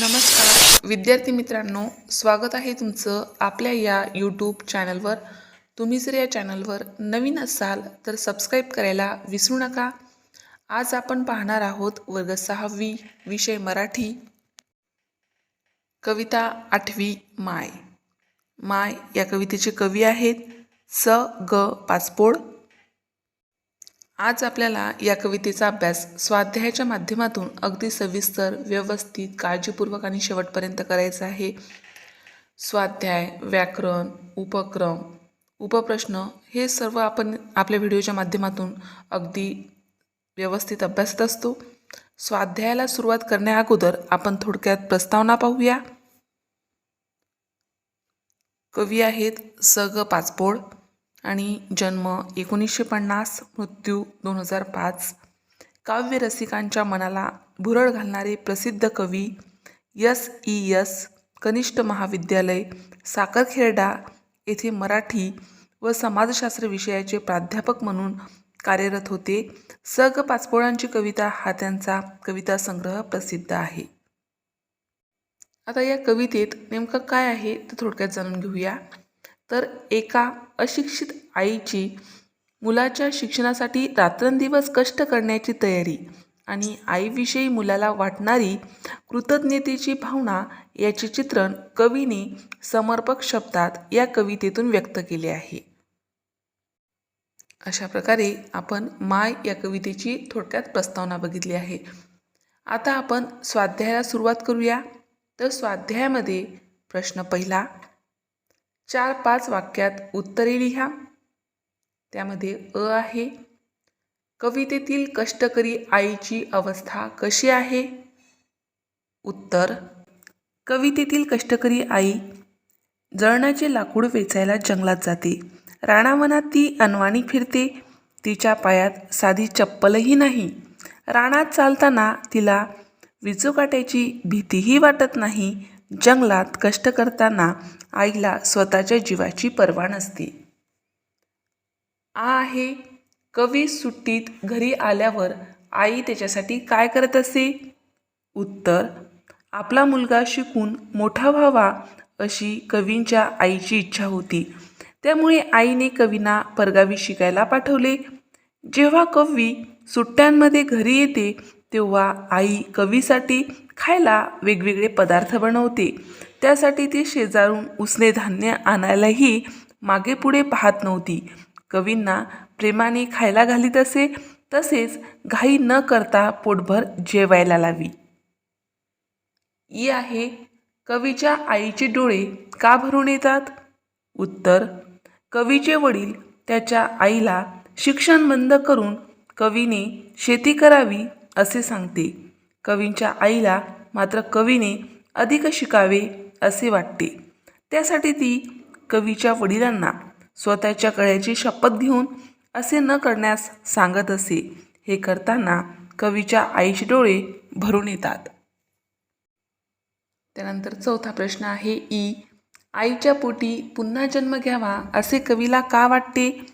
नमस्कार. विद्यार्थी मित्रांनो स्वागत आहे तुमचं आपल्या या यूट्यूब चॅनलवर तुम्ही जर या चॅनलवर नवीन असाल तर सबस्क्राईब करायला विसरू नका. आज आपण पाहणार आहोत वर्ग सहावी विषय मराठी. कविता आठवी माय. माय या कवितेचे कवी आहेत स ग पाचपोड आज आपल्याला या कवितेचा अभ्यास स्वाध्यायाच्या माध्यमातून अगदी सविस्तर व्यवस्थित काळजीपूर्वक आणि शेवटपर्यंत करायचा आहे. स्वाध्याय व्याकरण उपक्रम उपप्रश्न हे सर्व आपण आपल्या व्हिडिओच्या माध्यमातून अगदी व्यवस्थित अभ्यासत असतो. स्वाध्यायाला सुरुवात करण्या अगोदर आपण थोडक्यात प्रस्तावना पाहूया. कवी आहेत स ग पाचपोळ. आणि जन्म एकोणीसशे पन्नास मृत्यू दोन हजार पाच. काव्यरसिकांच्या मनाला भुरळ घालणारे प्रसिद्ध कवी यस ई यस कनिष्ठ महाविद्यालय साखरखेरडा येथे मराठी व समाजशास्त्र विषयाचे प्राध्यापक म्हणून कार्यरत होते. स ग पाचपोळांची कविता हा त्यांचा कविता संग्रह प्रसिद्ध आहे. आता या कवितेत नेमकं काय आहे ते थोडक्यात जाणून घेऊया. तर एका अशिक्षित आईची मुलाच्या शिक्षणासाठी रात्रंदिवस कष्ट करण्याची तयारी आणि आईविषयी मुलाला वाटणारी कृतज्ञतेची भावना याचे चित्रण कवीने समर्पक शब्दात या कवितेतून व्यक्त केले आहे. अशा प्रकारे आपण माय या कवितेची थोडक्यात प्रस्तावना बघितली आहे. आता आपण स्वाध्यायाला सुरुवात करूया. तर स्वाध्यायामध्ये प्रश्न पहिला चार पाच वाक्यात उत्तरे लिहा. त्यामध्ये अ आहे. कवितेतील कष्टकरी आईची अवस्था कशी आहे? उत्तर कवितेतील कष्टकरी आई जळणाचे लाकूड वेचायला जंगलात जाते. राणावनात ती अनवाणी फिरते. तिच्या पायात साधी चप्पलही नाही. राणात चालताना तिला विजोकाट्याची भीतीही वाटत नाही. जंगलात कष्ट करताना आईला स्वतःच्या जीवाची पर्वा नसते. आ आहे कवी सुट्टीत घरी आल्यावर आई त्याच्यासाठी काय करत असे? उत्तर आपला मुलगा शिकून मोठा व्हावा अशी कवींच्या आईची इच्छा होती. त्यामुळे आईने कवींना परगावी शिकायला पाठवले. जेव्हा कवी सुट्ट्यांमध्ये घरी येते तेव्हा आई कवीसाठी खायला वेगवेगळे पदार्थ बनवते. त्यासाठी ती शेजारून उसने धान्य आणायलाही मागे पुढे पाहत नव्हती. कवींना प्रेमाने खायला घालीत असे तसेच घाई न करता पोटभर जेवायला लावी. ई आहे कवीच्या आईचे डोळे का भरून येतात? उत्तर कवीचे वडील त्याच्या आईला शिक्षण बंद करून कवीने शेती करावी असे सांगते. कवींच्या आईला मात्र कवीने अधिक शिकावे असे वाटते. त्यासाठी ती कवीच्या वडिलांना स्वतःच्या कळ्याची शपथ घेऊन असे न करण्यास सांगत असे. हे करताना कवीच्या आईचे डोळे भरून येतात. त्यानंतर चौथा प्रश्न आहे ई. आईच्या पोटी पुन्हा जन्म घ्यावा असे कवीला का वाटते?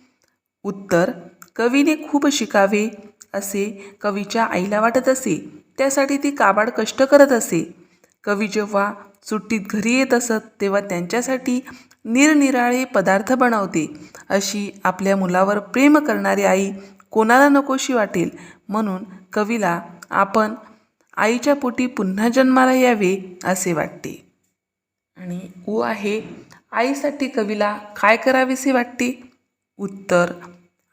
उत्तर कवीने खूप शिकावे असे कवीच्या आईला वाटत असे. त्यासाठी ती काबाड कष्ट करत असे. कवी जेव्हा सुट्टीत घरी येत असत तेव्हा त्यांच्यासाठी निरनिराळे पदार्थ बनवते. अशी आपल्या मुलावर प्रेम करणारी आई कोणाला नकोशी वाटेल? म्हणून कवीला आपण आईच्या पोटी पुन्हा जन्माला यावे असे वाटते. आणि उ आहे आईसाठी कवीला काय करावेसे वाटते? उत्तर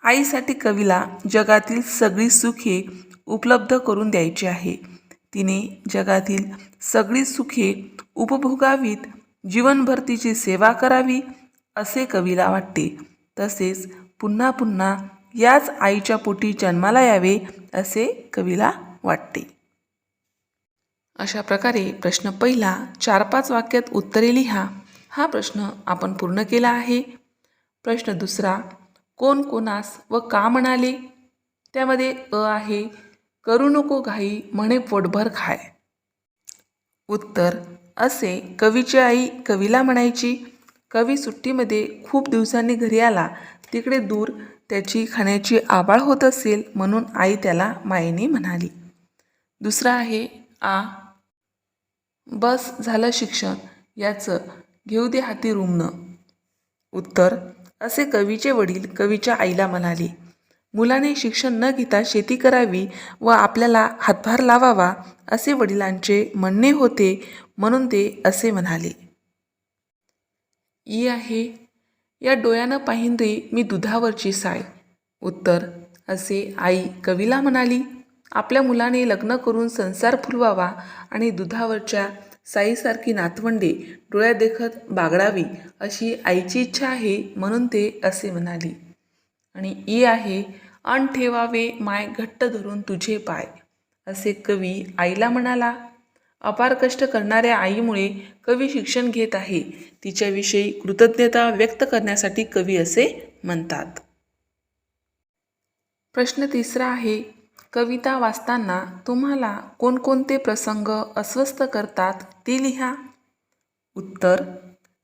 आईसाठी कवीला जगातील सगळी सुखे उपलब्ध करून द्यायची आहे. तिने जगातील सगळी सुखे उपभोगावीत जीवनभर तिची सेवा करावी असे कवीला वाटते. तसेच पुन्हा पुन्हा याच आईच्या पोटी जन्माला यावे असे कवीला वाटते. अशा प्रकारे प्रश्न पहिला चार पाच वाक्यात उत्तरे लिहा. हा प्रश्न आपण पूर्ण केला आहे. प्रश्न दुसरा कोण कोणास व का म्हणाले? त्यामध्ये अ आहे करू नको घाई म्हणे पोटभर खाय. उत्तर असे कवीची आई कवीला म्हणायची कवी सुट्टीमध्ये खूप दिवसांनी घरी आला. तिकडे दूर त्याची खाण्याची आबाळ होत असेल म्हणून आई त्याला मायेने म्हणाली. दुसरा आहे आ. बस झालं शिक्षण. याचं घेऊ दे हाती रुमणं उत्तर असे कवीचे वडील कवीच्या आईला म्हणाले मुलाने शिक्षण न घेता शेती करावी व आपल्याला हातभार लावावा असे वडिलांचे म्हणणे होते म्हणून ते असे म्हणाले. ई आहे. या डोळ्यानं पाहिन रे मी दुधावरची साय. उत्तर असे आई कवीला म्हणाली. आपल्या मुलाने लग्न करून संसार फुलवावा आणि दुधावरच्या साईसारखी नातवंडे डोळ्या देखत बागडावी अशी आईची इच्छा आहे म्हणून ते असे म्हणाली. आणि ई आहे. अन ठेवावे माय घट्ट धरून तुझे पाय. असे कवी आईला म्हणाला. अपार कष्ट करणाऱ्या आईमुळे कवी शिक्षण घेत आहे. तिच्याविषयी कृतज्ञता व्यक्त करण्यासाठी कवी असे म्हणतात. प्रश्न तिसरा आहे. कविता वाचताना तुम्हाला कोणकोणते प्रसंग अस्वस्थ करतात ते लिहा. उत्तर.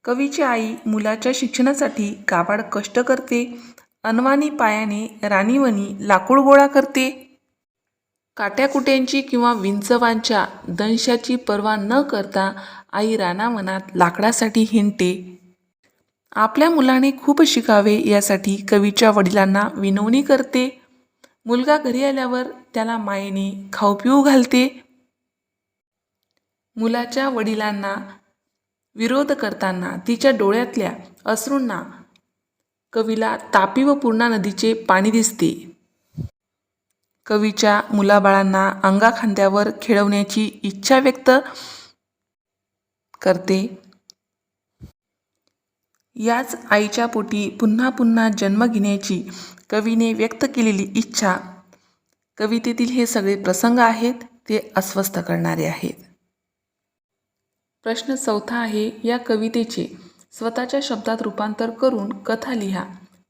कवीची आई मुलाच्या शिक्षणासाठी काबाड कष्ट करते. अनवानी पायाने राणीवणी लाकूड गोळा करते. काट्याकुट्यांची किंवा विंचवांच्या दंशाची पर्वा न करता आई रानावनात लाकडासाठी हिंडते. आपल्या मुलाने खूप शिकावे यासाठी कवीच्या वडिलांना विनवणी करते. मुलगा घरी आल्यावर त्याला मायेने खाऊ पिऊ घालते. मुलाच्या वडिलांना विरोध करताना तिच्या डोळ्यातल्या अश्रूंना कवीला तापी व पूर्णा नदीचे पाणी दिसते. कवीच्या मुलाबाळांना अंगाखांद्यावर खेळवण्याची इच्छा व्यक्त करते. याच आईच्या पोटी पुन्हा पुन्हा जन्म घेण्याची कवीने व्यक्त केलेली इच्छा कवितेतील हे सगळे प्रसंग आहेत ते अस्वस्थ करणारे आहेत. प्रश्न चौथा आहे या कवितेचे. स्वतःच्या शब्दात रूपांतर करून कथा लिहा.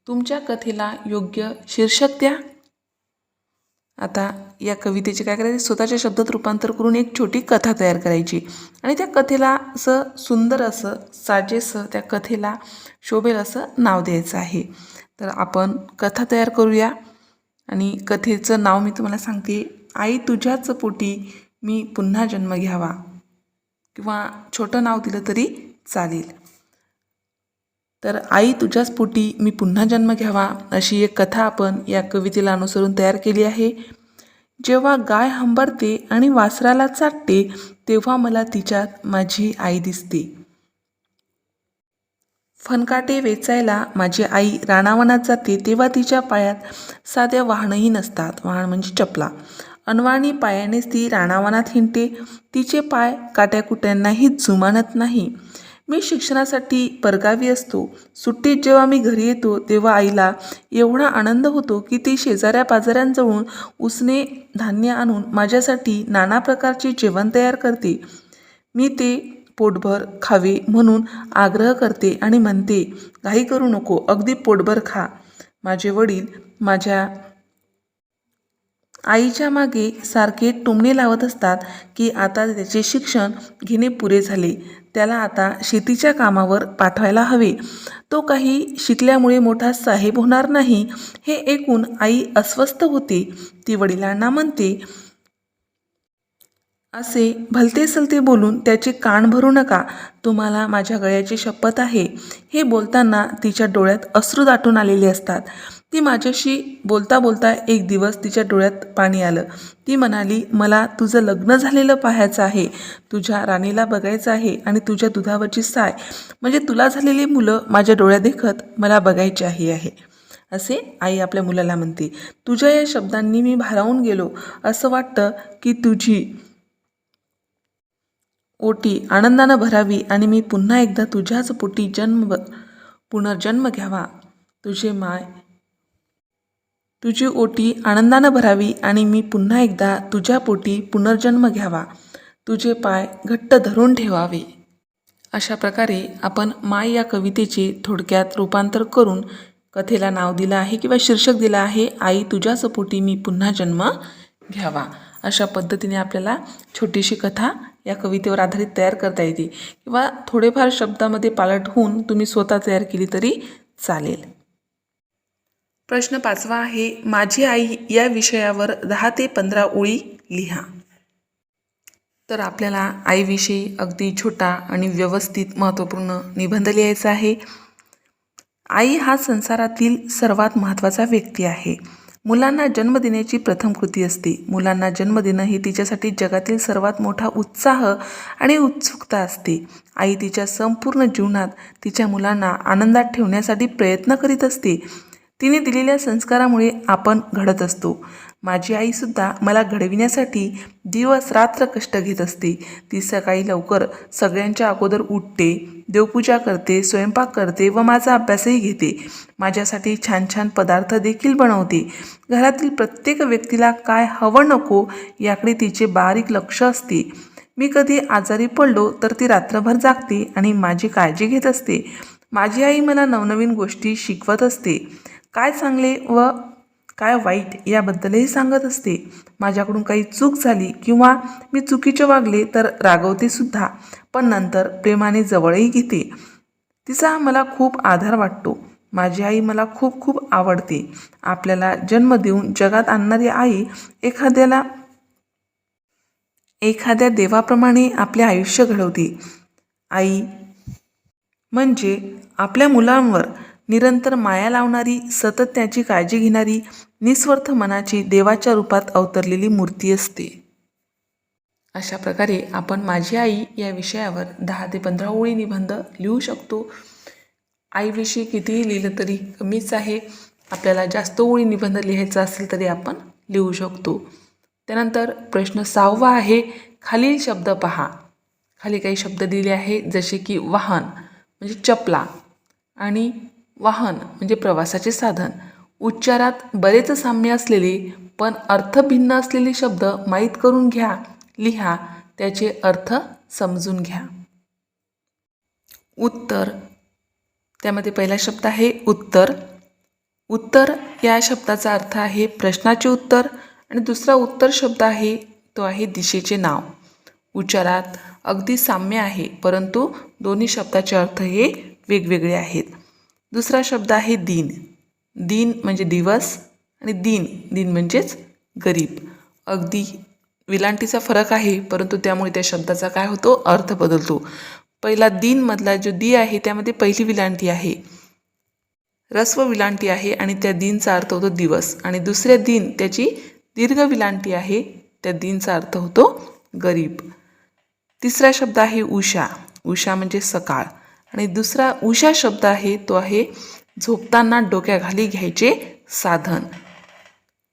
तुमच्या कथेला योग्य शीर्षक द्या. आता या कवितेचे काय करायचे? स्वतःच्या शब्दात रूपांतर करून एक छोटी कथा तयार करायची. आणि त्या कथेला असं सुंदर असं साजेसं त्या कथेला शोभेल असं नाव द्यायचं आहे. तर आपण कथा तयार करूया. आणि कथेचं नाव मी तुम्हाला सांगते. आई तुझ्याच पोटी मी पुन्हा जन्म घ्यावा. किंवा छोटं नाव दिलं तरी चालेल. तर आई तुझ्याच पोटी मी पुन्हा जन्म घ्यावा अशी एक कथा आपण या कवितेला अनुसरून तयार केली आहे. जेव्हा गाय हंबरते आणि वासराला चाटते तेव्हा मला तिच्यात माझी आई दिसते. फनकाटे वेचायला माझी आई राणावनात जाते तेव्हा तिच्या पायात साध्या वाहनही नसतात. वाहन म्हणजे चपला. अनवाणी पायानेच ती राणावनात हिंडते. तिचे पाय काट्याकुट्यांनाही जुमानत नाही. मी शिक्षणासाठी परगावी असतो. सुट्टीत जेव्हा मी घरी येतो तेव्हा आईला एवढा आनंद होतो की ती शेजाऱ्या पाजाऱ्यांजवळून उसने धान्य आणून माझ्यासाठी नाना प्रकारचे जेवण तयार करते. मी ते पोटभर खावे म्हणून आग्रह करते आणि म्हणते घाई करू नको अगदी पोटभर खा. माझे वडील माझ्या आईच्या मागे सारखे टुमणे लावत असतात की आता त्याचे शिक्षण घेणे पुरे झाले. त्याला आता शेतीच्या कामावर पाठवायला हवे. तो काही शिकल्यामुळे मोठा साहेब होणार नाही हे ऐकून आई अस्वस्थ होते. ती वडिलांना म्हणते असे भलते सलते बोलून त्याचे कान भरू नका. तुम्हाला माझ्या गळ्याची शपथ आहे. हे बोलताना तिच्या डोळ्यात अश्रू दाटून आलेले असतात. ती माझ्याशी बोलता बोलता एक दिवस तिच्या डोळ्यात पाणी आलं. ती म्हणाली मला तुझं लग्न झालेलं पाहायचं आहे. तुझ्या राणीला बघायचं आहे आणि तुझ्या दुधावरची साय. म्हणजे तुला झालेली मुलं माझ्या डोळ्या देखत मला बघायची आहे आहे. असे आई आपल्या मुलाला म्हणते. तुझ्या या शब्दांनी मी भारावून गेलो. असं वाटतं की तुझी ओटी आनंदानं भरावी आणि मी पुन्हा एकदा तुझ्याच पोटी जन्म पुनर्जन्म घ्यावा. तुझे माय तुझी ओटी आनंदानं भरावी आणि मी पुन्हा एकदा तुझ्या पोटी पुनर्जन्म घ्यावा. तुझे पाय घट्ट धरून ठेवावे. अशा प्रकारे आपण माय या कवितेचे थोडक्यात रूपांतर करून कथेला नाव दिलं आहे किंवा शीर्षक दिलं आहे आई तुझ्याच पोटी मी पुन्हा जन्म घ्यावा. अशा पद्धतीने आपल्याला छोटीशी कथा या कवितेवर आधारित तयार करता येते. किंवा थोडेफार शब्दामध्ये पालट होऊन तुम्ही स्वतः तयार केली तरी चालेल. प्रश्न पाचवा आहे माझी आई या विषयावर दहा ते पंधरा ओळी लिहा. तर आपल्याला आईविषयी अगदी छोटा आणि व्यवस्थित महत्त्वपूर्ण निबंध लिहायचा आहे. आई हा संसारातील सर्वात महत्त्वाचा व्यक्ती आहे. मुलांना जन्म देण्याची प्रथम कृती असते. मुलांना जन्मदिनं ही तिच्यासाठी जगातील सर्वात मोठा उत्साह आणि उत्सुकता असते. आई तिच्या संपूर्ण जीवनात तिच्या मुलांना आनंदात ठेवण्यासाठी प्रयत्न करीत असते. तिने दिलेल्या संस्कारामुळे आपण घडत असतो. माझी आईसुद्धा मला घडविण्यासाठी दिवस रात्र कष्ट घेत असते. ती सकाळी लवकर सगळ्यांच्या अगोदर उठते देवपूजा करते स्वयंपाक करते व माझा अभ्यासही घेते. माझ्यासाठी छान छान पदार्थ देखील बनवते. घरातील प्रत्येक व्यक्तीला काय हवं नको याकडे तिचे बारीक लक्ष असते. मी कधी आजारी पडलो तर ती रात्रभर जागते आणि माझी काळजी घेत असते. माझी आई मला नवनवीन गोष्टी शिकवत असते. काय चांगले व काय वाईट याबद्दलही सांगत असते. माझ्याकडून काही चूक झाली किंवा मी चुकीचे वागले तर रागवते सुद्धा पण नंतर प्रेमाने जवळही घेते. तिचा मला खूप आधार वाटतो. माझी आई मला खूप खूप आवडते. आपल्याला जन्म देऊन जगात आणणारी आई एखाद्याला एखाद्या देवाप्रमाणे आपले आयुष्य घडवते. आई म्हणजे आपल्या मुलांवर निरंतर माया लावणारी सतत त्याची काळजी घेणारी निस्वार्थ मनाची देवाच्या रूपात अवतरलेली मूर्ती असते. अशा प्रकारे आपण माझी आई या विषयावर दहा ते पंधरा ओळी निबंध लिहू शकतो. आईविषयी कितीही लिहिलं तरी कमीच आहे. आपल्याला जास्त ओळी निबंध लिहायचा असेल तरी आपण लिहू शकतो. त्यानंतर प्रश्न सहावा आहे खालील शब्द पहा. खाली काही शब्द दिले आहे जसे की वाहन म्हणजे चपला. आणि वाहन म्हणजे प्रवासाचे साधन. उच्चारात बरेच साम्य असलेले पण अर्थ भिन्न असलेले शब्द माहीत करून घ्या लिहा त्याचे अर्थ समजून घ्या. उत्तर. त्यामध्ये पहिला शब्द आहे उत्तर. उत्तर या शब्दाचा अर्थ आहे प्रश्नाचे उत्तर आणि दुसरा उत्तर शब्द आहे तो आहे दिशेचे नाव. उच्चारात अगदी साम्य आहे परंतु दोन्ही शब्दाचे अर्थ हे वेगवेगळे आहेत. दुसरा शब्द आहे दिन. दिन म्हणजे दिवस आणि दिन दिन म्हणजेच गरीब. अगदी विलांटीचा फरक आहे परंतु त्यामुळे त्या शब्दाचा काय होतो? अर्थ बदलतो. पहिला दिनमधला जो दी आहे त्यामध्ये पहिली विलांटी आहे. रस्व विलांटी आहे आणि त्या दिनचा अर्थ होतो दिवस. आणि दुसऱ्या दिन त्याची दीर्घ विलांटी आहे त्या दिनचा अर्थ होतो गरीब. तिसरा शब्द आहे उषा. उषा म्हणजे सकाळ. आणि दुसरा उषा शब्द आहे तो आहे झोपताना डोक्याखाली घ्यायचे साधन.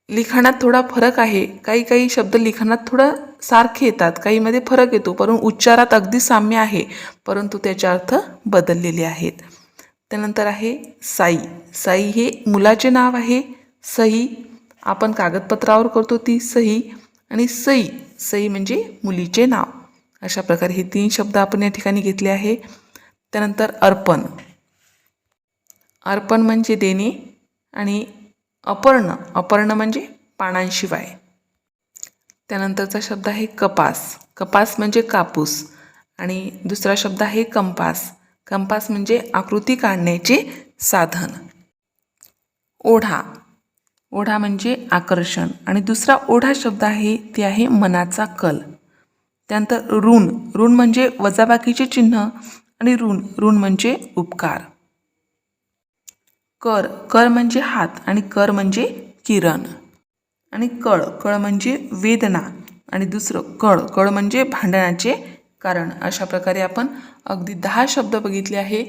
लिखाणात थोडा फरक आहे. काही काही शब्द लिखाणात थोडं सारखे येतात. काहीमध्ये फरक येतो परंतु उच्चारात अगदी साम्य आहे परंतु त्याचे अर्थ बदललेले आहेत. त्यानंतर आहे साई. साई हे मुलाचे नाव आहे. सही आपण कागदपत्रावर करतो ती सही आणि सई. सई म्हणजे मुलीचे नाव. अशा प्रकारे हे तीन शब्द आपण या ठिकाणी घेतले आहे. त्यानंतर अर्पण. अर्पण म्हणजे देणे आणि अपर्ण. अपर्ण म्हणजे पानांशिवाय. त्यानंतरचा शब्द आहे कपास. कपास म्हणजे कापूस. आणि दुसरा शब्द आहे कंपास. कंपास म्हणजे आकृती काढण्याचे साधन. ओढा. ओढा म्हणजे आकर्षण. आणि दुसरा ओढा शब्द आहे ते आहे मनाचा कल. त्यानंतर ऋण. ऋण म्हणजे वजाबाकीचे चिन्ह. आणि ऋण ऋण म्हणजे उपकार. कर कर म्हणजे हात आणि कर म्हणजे किरण. आणि कळ कळ म्हणजे वेदना. आणि दुसरं कळ कळ म्हणजे भांडणाचे कारण. अशा प्रकारे आपण अगदी दहा शब्द बघितले आहे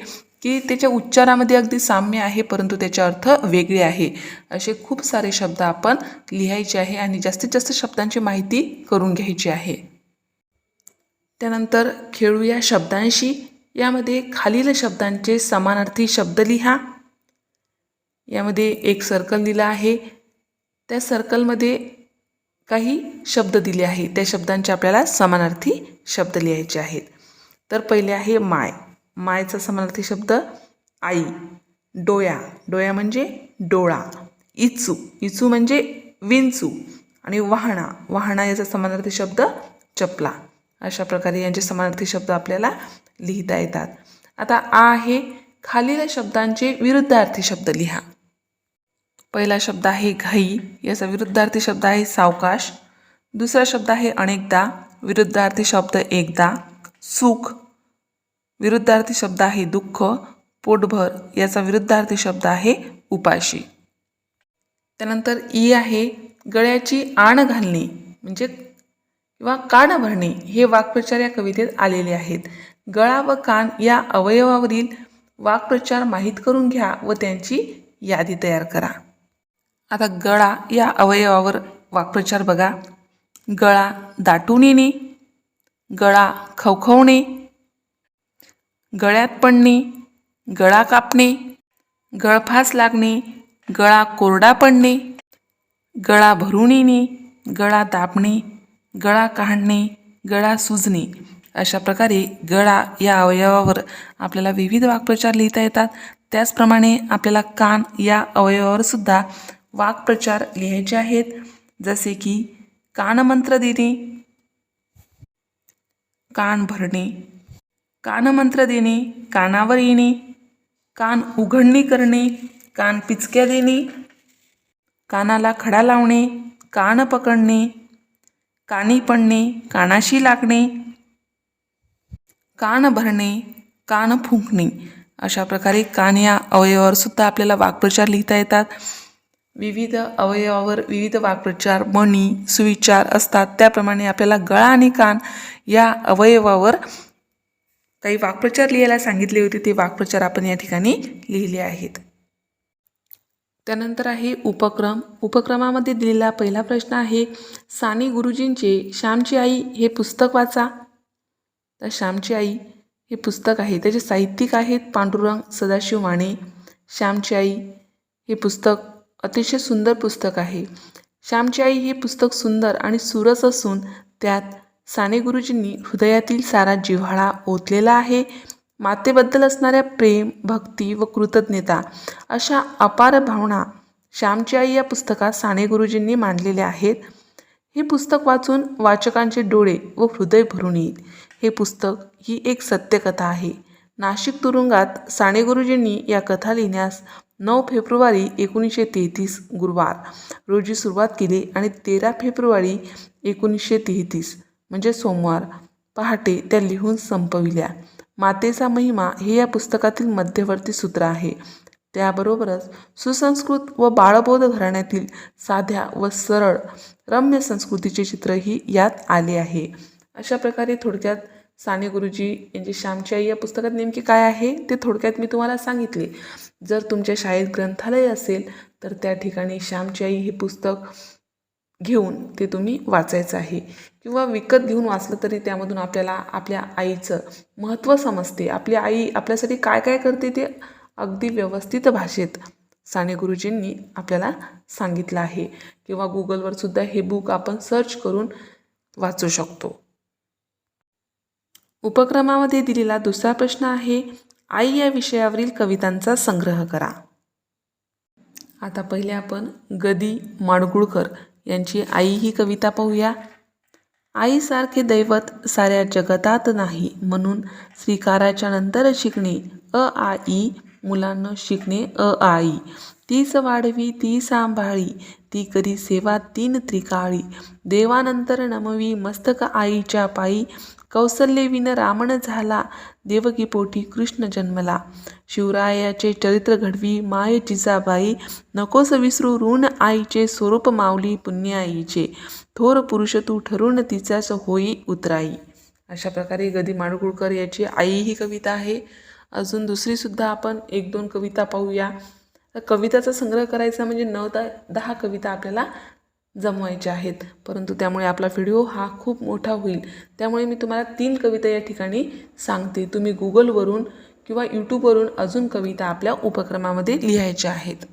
की त्याच्या उच्चारामध्ये अगदी साम्य आहे परंतु त्याचे अर्थ वेगळे आहे. असे खूप सारे शब्द आपण लिहायचे आहे आणि जास्तीत जास्त शब्दांची माहिती करून घ्यायची आहे. त्यानंतर खेळूया शब्दांशी. यामध्ये खालील शब्दांचे समानार्थी शब्द लिहा. यामध्ये एक सर्कल दिला आहे. त्या सर्कलमध्ये काही शब्द दिले आहे त्या शब्दांचे आपल्याला समानार्थी शब्द लिहायचे आहेत. तर पहिले आहे माय. मायचा समानार्थी शब्द आई. डोया डोया म्हणजे डोळा. इचू. इचू म्हणजे विंचू. आणि वाहणा. वाहणा याचा समानार्थी शब्द चपला. अशा प्रकारे यांचे समानार्थी शब्द आपल्याला लिहिता येतात. आता आ आहे खालील शब्दांचे विरुद्धार्थी शब्द लिहा. पहिला शब्द आहे घाई याचा विरुद्धार्थी शब्द आहे सावकाश. दुसरा शब्द आहे अनेकदा विरुद्धार्थी शब्द एकदा. सुख विरुद्धार्थी शब्द आहे दुःख. पोटभर याचा विरुद्धार्थी शब्द आहे उपाशी. त्यानंतर ई आहे गळ्याची आण घालणे म्हणजे किंवा कान भरणे हे वाक्प्रचार या कवितेत आलेले आहेत. गळा व कान या अवयवावरील वाक्प्रचार माहीत करून घ्या व त्यांची यादी तयार करा. आता गळा या अवयवावर वाक्प्रचार बघा. गळा दाटून येणे गळा खवखवणे गळ्यात पडणे गळा कापणे गळफास लागणे गळा कोरडा पडणे गळा भरून येणे गळा दाबणे. गळा काढणे गळा सुजणे अशा प्रकारे गळा या अवयवावर आपल्याला विविध वाक्प्रचार लिहिता येतात. त्याचप्रमाणे आपल्याला कान या अवयवावर सुद्धा वाक्प्रचार लिहायचे आहेत. जसे की कानमंत्र देणे कान भरणे कानमंत्र देणे कानावर येणे कान उघडणी करणे कान पिचक्या देणे कानाला खडा लावणे कान पकडणे कानी पडणे कानाशी लागणे कान भरणे कान फुंकणे. अशा प्रकारे कान या अवयवावर सुद्धा आपल्याला वाक्प्रचार लिहिता येतात. विविध अवयवावर विविध वाक्प्रचार मणी सुविचार असतात. त्याप्रमाणे आपल्याला गळा आणि कान या अवयवावर काही वाक्प्रचार लिहायला सांगितले होते. ते वाक्प्रचार आपण या ठिकाणी लिहिले आहेत. त्यानंतर आहे उपक्रम. उपक्रमामध्ये दिलेला पहिला प्रश्न आहे साने गुरुजींचे श्यामची आई हे पुस्तक वाचा. तर श्यामची आई हे पुस्तक आहे त्याचे साहित्यिक आहेत पांडुरंग सदाशिव माने. श्यामची आई हे पुस्तक अतिशय सुंदर पुस्तक आहे. श्यामची आई हे पुस्तक सुंदर आणि सुरस असून त्यात साने गुरुजींनी हृदयातील सारा जिव्हाळा ओतलेला आहे. मातेबद्दल असणाऱ्या प्रेम भक्ती व कृतज्ञता अशा अपार भावना श्यामची आई या पुस्तकात साने गुरुजींनी मांडलेल्या आहेत. हे पुस्तक वाचून वाचकांचे डोळे व हृदय भरून येईल. हे पुस्तक ही एक सत्यकथा आहे. नाशिक तुरुंगात साने गुरुजींनी या कथा लिहिण्यास नऊ फेब्रुवारी एकोणीसशे तेहतीस गुरुवार रोजी सुरुवात केली आणि तेरा फेब्रुवारी एकोणीसशे तेहतीस म्हणजे सोमवार पहाटे त्या लिहून संपविल्या. मातेचा महिमा हे या पुस्तकातील मध्यवर्ती सूत्र आहे. त्याबरोबरच सुसंस्कृत व बाळबोध घराण्यातील साध्या व सरळ रम्य संस्कृतीचे चित्रही यात आले आहे. अशा प्रकारे थोडक्यात साने गुरुजी यांची श्यामची आई या पुस्तकात नेमके काय आहे ते थोडक्यात मी तुम्हाला सांगितले. जर तुमच्या शाळेत ग्रंथालय असेल तर त्या ठिकाणी श्यामची आई हे पुस्तक घेऊन ते तुम्ही वाचायचं आहे. किंवा विकत घेऊन वाचलं तरी त्यामधून आपल्याला आपल्या आईचं महत्त्व समजते. आपली आई आपल्यासाठी काय काय करते ते अगदी व्यवस्थित भाषेत साने गुरुजींनी आपल्याला सांगितलं आहे. किंवा गुगलवर सुद्धा हे बुक आपण सर्च करून वाचू शकतो. उपक्रमामध्ये दिलेला दुसरा प्रश्न आहे आई या विषयावरील कवितांचा संग्रह करा. आता पहिले आपण गदी माडगुळकर यांची आई ही कविता पाहूया. आईसारखे दैवत साऱ्या जगतात नाही म्हणून स्वीकाराच्या नंतर शिकणे अ आ ई मुलांना शिकणे अ आई. तीच वाढवी ती सांभाळी ती करी सेवा तीन त्रिकाळी. देवानंतर नमवी मस्तक आईच्या पायी कौसल्यविन रामण झाला देवकी पोटी कृष्ण जन्मला. शिवरायाचे चरित्र घडवी माय जिजाबाई नकोस विसरू ऋण आईचे स्वरूप माऊली पुण्य आईचे थोर पुरुष तू ठरून तिचाच होई उतराई. अशा प्रकारे गदी माडगुळकर याची आई ही कविता आहे. अजून दुसरीसुद्धा आपण एक दोन कविता पाहूया. तर कविताचा संग्रह करायचा म्हणजे नऊ दा दहा कविता आपल्याला जमवायच्या आहेत. परंतु त्यामुळे आपला व्हिडिओ हा खूप मोठा होईल. त्यामुळे मी तुम्हाला तीन कविता या ठिकाणी सांगते. तुम्ही गुगलवरून किंवा यूट्यूबवरून अजून कविता आपल्या उपक्रमामध्ये लिहायच्या आहेत.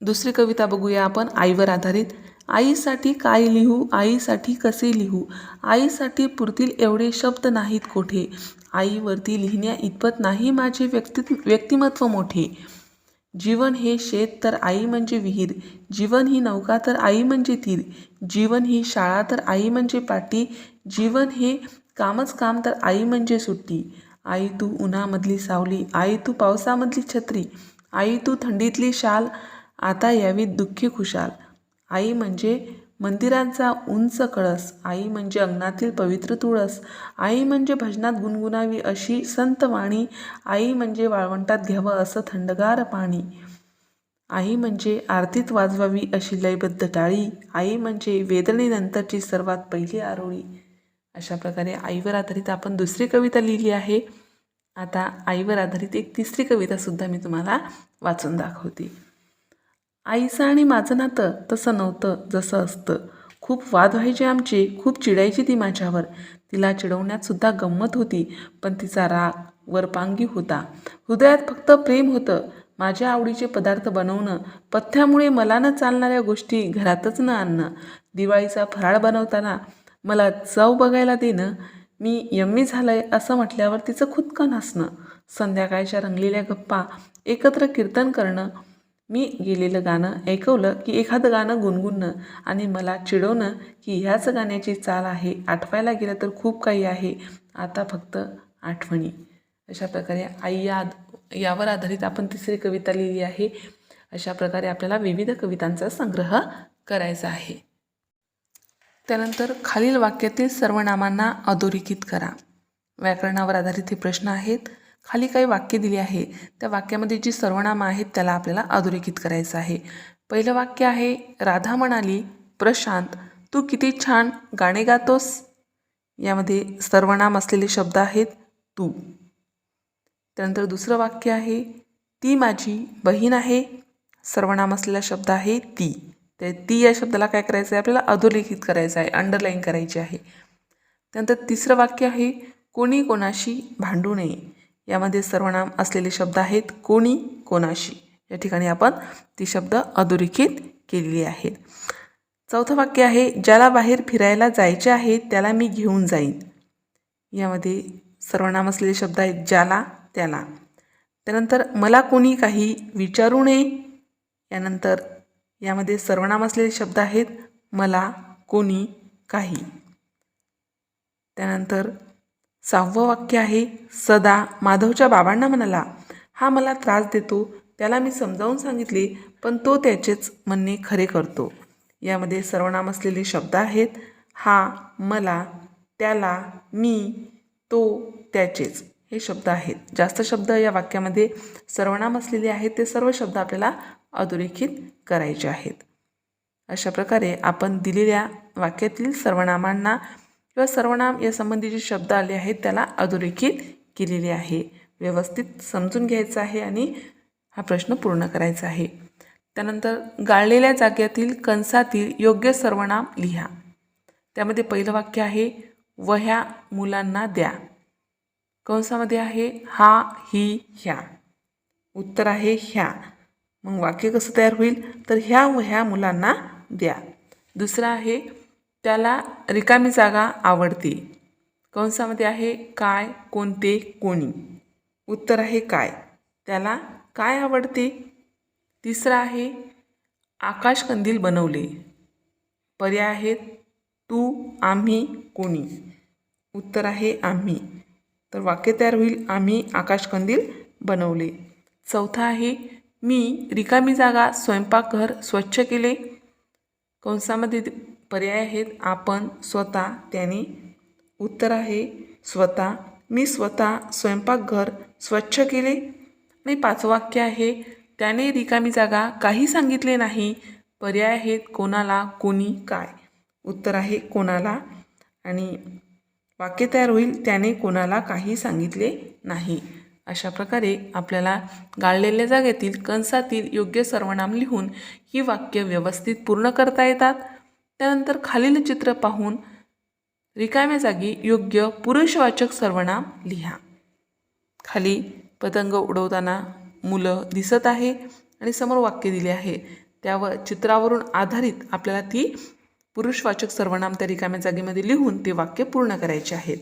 दुसरी कविता बघूया आपण आईवर आधारित. आईसाठी काय लिहू आईसाठी कसे लिहू? आईसाठी पुरतील एवढे शब्द नाहीत कोठे? आईवरती लिहिण्या इतपत नाही माझे व्यक्ति व्यक्तिमत्व मोठे. जीवन हे शेत तर आई म्हणजे विहीर जीवन ही नौका तर आई म्हणजे तीर जीवन ही शाळा तर आई म्हणजे पाटी जीवन हे कामच काम तर आई म्हणजे सुट्टी. आई तू उन्हामधली सावली आई तू पावसामधली छत्री आई तू थंडीतली शाल आता यावी दुःखी खुशाल. आई म्हणजे मंदिरांचा उंच कळस आई म्हणजे अंगणातील पवित्र तुळस आई म्हणजे भजनात गुणगुणावी अशी संत वाणी आई म्हणजे वाळवंटात घ्यावं असं थंडगार पाणी आई म्हणजे आरतीत वाजवावी अशी लयबद्ध टाळी आई म्हणजे वेदनेनंतरची सर्वात पहिली आरोळी. अशा प्रकारे आईवर आधारित आपण दुसरी कविता लिहिली आहे. आता आईवर आधारित एक तिसरी कवितासुद्धा मी तुम्हाला वाचून दाखवते. आईचं आणि माझं नातं तसं नव्हतं जसं असतं. खूप वाद व्हायचे आमचे खूप चिडायची ती माझ्यावर. तिला चिडवण्यात सुद्धा गंमत होती पण तिचा राग वरपांगी होता. हृदयात फक्त प्रेम होतं. माझ्या आवडीचे पदार्थ बनवणं पथ्यामुळे मला न चालणाऱ्या गोष्टी घरातच न आणणं दिवाळीचा फराळ बनवताना मला चव बघायला देणं मी यम्मी झालंय असं म्हटल्यावर तिचं खुदकं नसणं संध्याकाळच्या रंगलेल्या गप्पा एकत्र कीर्तन करणं मी गेलेलं गाणं ऐकवलं की एखादं गाणं गुणगुणणं आणि मला चिडवणं की ह्याच गाण्याची चाल आहे आठवायला गेलं तर खूप काही आहे. आता फक्त आठवणी. अशा प्रकारे आई या यावर आधारित आपण तिसरी कविता लिहिली आहे. अशा प्रकारे आपल्याला विविध कवितांचा संग्रह करायचा आहे. त्यानंतर खालील वाक्यातील सर्वनामांना अधोरेखित करा. व्याकरणावर आधारित हे प्रश्न आहेत. खाली काही वाक्य दिली आहे. त्या वाक्यामध्ये जी सर्वनामं आहेत त्याला आपल्याला अधोरेखित करायचं आहे. पहिलं वाक्य आहे राधा म्हणाली प्रशांत तू किती छान गाणे गातोस. यामध्ये सर्वनाम असलेले शब्द आहेत तू. त्यानंतर दुसरं वाक्य आहे ती माझी बहीण आहे. सर्वनाम असलेला शब्द आहे ती. तर ती या शब्दाला काय करायचं आहे? आपल्याला अधोरेखित करायचं आहे अंडरलाईन करायची आहे. त्यानंतर तिसरं वाक्य आहे कोणी कोणाशी भांडू नये. यामध्ये सर्वनाम असलेले शब्द आहेत कोणी कोणाशी. या ठिकाणी आपण ती शब्द अधोरेखित केलेली आहेत. चौथं वाक्य आहे ज्याला बाहेर फिरायला जायचे आहे त्याला मी घेऊन जाईन. यामध्ये सर्वनाम असलेले शब्द आहेत ज्याला त्याला. त्यानंतर मला कोणी काही विचारू नये. यानंतर यामध्ये सर्वनाम असलेले शब्द आहेत मला कोणी काही. त्यानंतर सहावं वाक्य आहे सदा माधवच्या बाबांना म्हणाला हा मला त्रास देतो त्याला मी समजावून सांगितले पण तो त्याचेच म्हणणे खरे करतो. यामध्ये सर्वनाम असलेले शब्द आहेत हा मला त्याला मी तो त्याचेच. हे शब्द आहेत. जास्त शब्द या वाक्यामध्ये सर्वनाम असलेले आहेत ते सर्व शब्द आपल्याला अधोरेखित करायचे आहेत. अशा प्रकारे आपण दिलेल्या वाक्यातील सर्वनामांना किंवा सर्वनाम यासंबंधी जे शब्द आले आहेत त्याला अधोरेखित केलेले आहे. व्यवस्थित समजून घ्यायचं आहे आणि हा प्रश्न पूर्ण करायचा आहे. त्यानंतर गाळलेल्या जाग्यातील कंसातील योग्य सर्वनाम लिहा. त्यामध्ये पहिलं वाक्य आहे वह्या मुलांना द्या. कंसामध्ये आहे हा ही ह्या. उत्तर आहे ह्या. मग वाक्य कसं तयार होईल? तर ह्या वह्या मुलांना द्या. दुसरं आहे त्याला रिकामी जागा आवडते. कंसामध्ये आहे काय कोणते कोणी? उत्तर आहे काय? त्याला काय आवडते? तिसरं आहे आकाशकंदील बनवले. पर्याय आहेत तू आम्ही कोणी. उत्तर आहे आम्ही. तर वाक्य तयार होईल आम्ही आकाशकंदील बनवले. चौथा आहे मी रिकामी जागा स्वयंपाकघर स्वच्छ केले. कंसामध्ये पर्याय आहेत. आपण स्वतः त्याने उत्तर आहे. स्वतः. मी स्वतः स्वयंपाकघर स्वच्छ केले. आणि पाचवं वाक्य आहे. त्याने रिकामी जागा काही सांगितले नाही. पर्याय आहेत कोणाला कोणी काय? उत्तर आहे कोणाला. आणि वाक्य तयार होईल त्याने कोणाला काही सांगितले नाही. अशा प्रकारे आपल्याला गाळलेल्या जागेतील कंसातील योग्य सर्वनाम लिहून ही वाक्य व्यवस्थित पूर्ण करता येतात. त्यानंतर खालील चित्र पाहून रिकाम्या जागी योग्य पुरुषवाचक सर्वनाम लिहा. खाली पतंग उडवताना मुलं दिसत आहे आणि समोर वाक्य दिले आहे. त्यावर चित्रावरून आधारित आपल्याला ती पुरुषवाचक सर्वनाम त्या रिकाम्या जागेमध्ये लिहून ते वाक्य पूर्ण करायचे आहेत.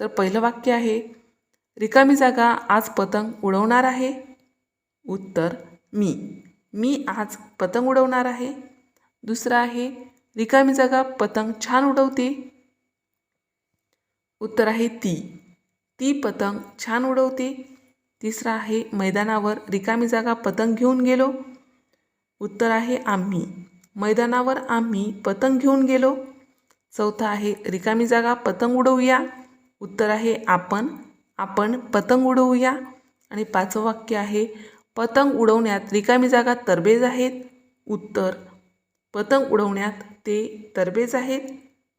तर पहिलं वाक्य आहे रिकामी जागा आज पतंग उडवणार आहे. उत्तर मी. मी आज पतंग उडवणार आहे. दुसरं आहे रिकामी जागा पतंग छान उडवते. उत्तर आहे ती. ती पतंग छान उडवते. तिसरा आहे मैदानावर रिकामी जागा पतंग घेऊन गेलो. उत्तर आहे आम्ही. मैदानावर आम्ही पतंग घेऊन गेलो. चौथा आहे रिकामी जागा पतंग उडवूया. उत्तर आहे आपण. आपण पतंग उडवूया. आणि पाचवं वाक्य आहे पतंग उडवण्यात रिकामी जागा तरबेज आहेत. उत्तर पतंग उडवण्यात ते तरबेज आहेत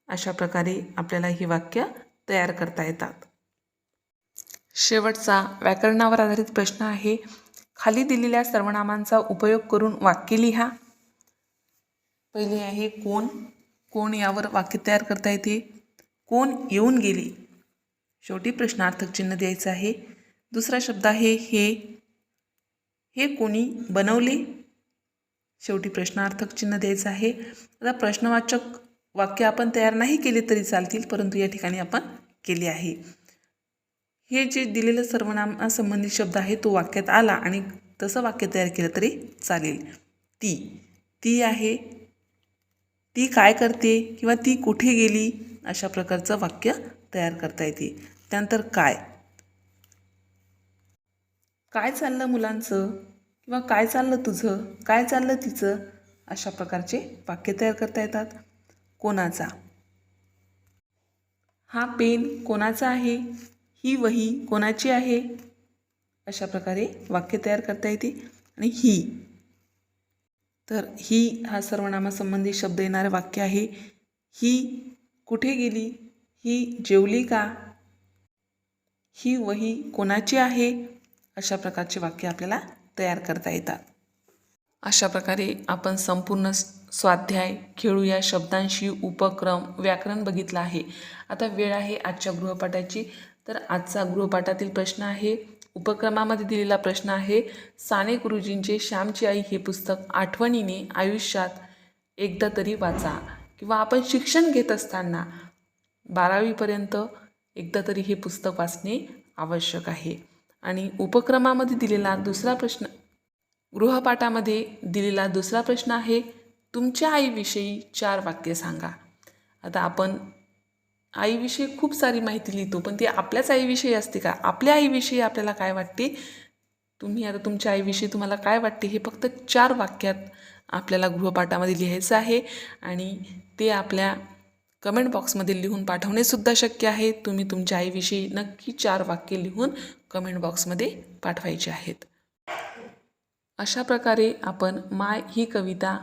अशा प्रकारे आपल्याला ही वाक्य तयार करता येतात. शेवटचा व्याकरणावर आधारित प्रश्न आहे खाली दिलेल्या सर्वनामांचा उपयोग करून वाक्य लिहा. पहिले आहे कोण कोण यावर वाक्य तयार करता येते कोण येऊन गेले? शेवटी प्रश्नार्थक चिन्ह द्यायचं आहे. दुसरा शब्द आहे हे हे कोणी बनवले? शेवटी प्रश्नार्थक चिन्ह द्यायचं आहे. आता प्रश्नवाचक वाक्य आपण तयार नाही केले तरी चालतील परंतु या ठिकाणी आपण केले आहे. हे जे दिलेलं सर्वनामासंबंधित शब्द आहे तो वाक्यात आला आणि तसं वाक्य तयार केलं तरी चालेल. ती ती आहे ती काय करते किंवा ती कुठे गेली अशा प्रकारचं वाक्य तयार करता येते. त्यानंतर काय? काय चाललं मुलांचं? किंवा काय चाललं तुझं? काय चाललं तिचं? अशा प्रकारचे वाक्य तयार करता येतात. कोणाचा? हा पेन कोणाचा आहे? ही वही कोणाची आहे? अशा प्रकारे वाक्य तयार करता येते. आणि ही. तर ही हा सर्वनामासंबंधी शब्द येणारं वाक्य आहे. ही कुठे गेली? ही जेवली का? ही वही कोणाची आहे? अशा प्रकारचे वाक्य आपल्याला तयार करता येतात. अशा प्रकारे आपण संपूर्ण स्वाध्याय खेळू या शब्दांशी उपक्रम व्याकरण बघितलं आहे. आता वेळ आहे आजच्या गृहपाठाची. तर आजचा गृहपाठातील प्रश्न आहे उपक्रमामध्ये दिलेला प्रश्न आहे साने गुरुजींचे श्यामची आई हे पुस्तक आठवणीने आयुष्यात एकदा तरी वाचा किंवा आपण शिक्षण घेत असताना बारावीपर्यंत एकदा तरी हे पुस्तक वाचणे आवश्यक आहे. आणि उपक्रमामध्ये दिलेला दुसरा प्रश्न गृहपाठामध्ये दिलेला दुसरा प्रश्न आहे तुमच्या आईविषयी चार वाक्य सांगा. आता आपण आईविषयी खूप सारी माहिती लिहितो पण ती आपल्याच आईविषयी असते का? आपल्या आईविषयी आपल्याला काय वाटते? तुम्ही आता तुमच्या आईविषयी तुम्हाला काय वाटते? हे फक्त चार वाक्यात आपल्याला गृहपाठामध्ये लिहायचं आहे आणि ते आपल्या कमेंट बॉक्समध्ये लिहून पाठवणेसुद्धा शक्य आहे. तुम्ही तुमच्या आईविषयी नक्की चार वाक्य लिहून कमेंट बॉक्समध्ये पाठवायचे आहेत. अशा प्रकारे आपण माय ही कविता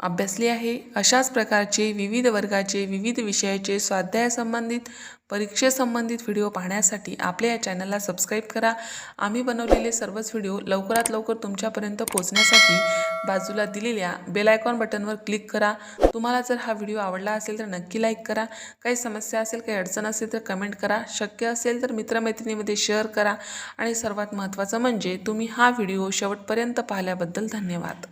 अभ्यासली आहे. अशाच प्रकारचे विविध वर्गाचे विविध विषयाचे स्वाध्यायासंबंधित परीक्षेसंबंधित व्हिडिओ पाहण्यासाठी आपल्या या चॅनलला सबस्क्राईब करा. आम्ही बनवलेले सर्वच व्हिडिओ लवकरात लवकर तुमच्यापर्यंत पोहोचण्यासाठी बाजूला दिलेल्या बेल आयकॉन बटनवर क्लिक करा. तुम्हाला जर हा व्हिडिओ आवडला असेल तर नक्की लाईक करा. काही समस्या असेल काही अडचण असेल तर कमेंट करा. शक्य असेल तर मित्रमैत्रिणीमध्ये शेअर करा. आणि सर्वात महत्त्वाचं म्हणजे तुम्ही हा व्हिडिओ शेवटपर्यंत पाहिल्याबद्दल धन्यवाद.